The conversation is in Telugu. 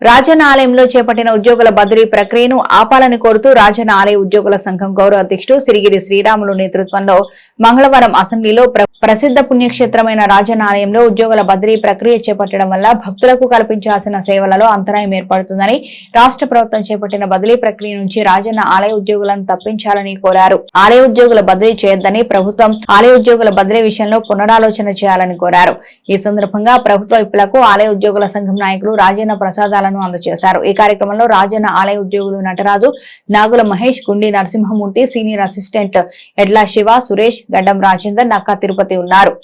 రాజన్న ఆలయంలో చేపట్టిన ఉద్యోగుల బదిలీ ప్రక్రియను ఆపాలని కోరుతూ రాజన్న ఆలయ ఉద్యోగుల సంఘం గౌరవ అధ్యక్షుడు సిరిగిరి శ్రీరాములు నేతృత్వంలో మంగళవారం అసెంబ్లీలో ప్ర- ప్రసిద్ధ పుణ్యక్షేత్రమైన రాజన్న ఆలయంలో ఉద్యోగుల బదిలీ ప్రక్రియ చేపట్టడం వల్ల భక్తులకు కల్పించాల్సిన సేవలలో అంతరాయం ఏర్పడుతుందని రాష్ట్ర ప్రభుత్వం చేపట్టిన బదిలీ ప్రక్రియ నుంచి రాజన్న ఆలయ ఉద్యోగులను తప్పించాలని కోరారు. ఆలయ ఉద్యోగుల బదిలీ చేయొద్దని ప్రభుత్వం ఆలయ ఉద్యోగుల బదిలీ విషయంలో పునరాలోచన చేయాలని కోరారు. ఈ సందర్భంగా ప్రభుత్వ విప్లకు ఆలయ ఉద్యోగుల సంఘం నాయకులు రాజన్న ప్రసాదాలను అందజేశారు. ఈ కార్యక్రమంలో రాజన్న ఆలయ ఉద్యోగులు నటరాజు నాగుల మహేష్ గుండి నరసింహమూర్తి సీనియర్ అసిస్టెంట్ ఎడ్ల శివ సురేష్ గడ్డం రాజేందర్ నక్కా తిరుపతి ఉన్నారు.